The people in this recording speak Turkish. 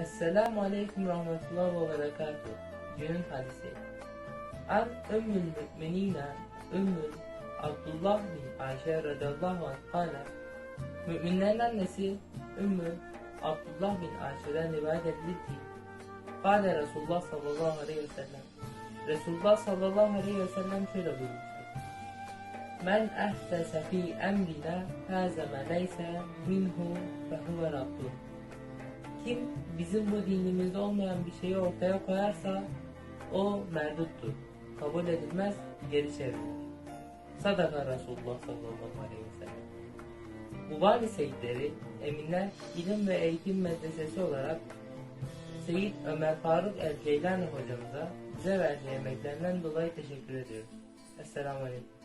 Esselamu Aleyküm Rahmetullah ve Berekatuhu. Günün hadisi. An Ümmül Müminine Ümmül Abdullah bin Ayşe radıyallahu anh kâle Müminlerin annesi Ümmü Abdullah bin Ayşe'den rivayet edilir ki Kâle Resulullah sallallahu aleyhi ve sellem Resulullah sallallahu aleyhi ve sellem şöyle buyurmuştur. Men ehdese fi emrina hâze me leyse minhu fehuve raddun. Kim bizim bu dinimizde olmayan bir şeyi ortaya koyarsa o merduttur. Kabul edilmez, geri çevrilir. Sadaka Resulullah sallallahu aleyhi ve sellem. Mubali Seyitleri, Eminler İlim ve Eğitim Medresesi olarak Seyit Ömer Faruk El Ceylani hocamıza bize verdiği emeklerinden dolayı teşekkür ediyoruz. Esselamu Aleyküm.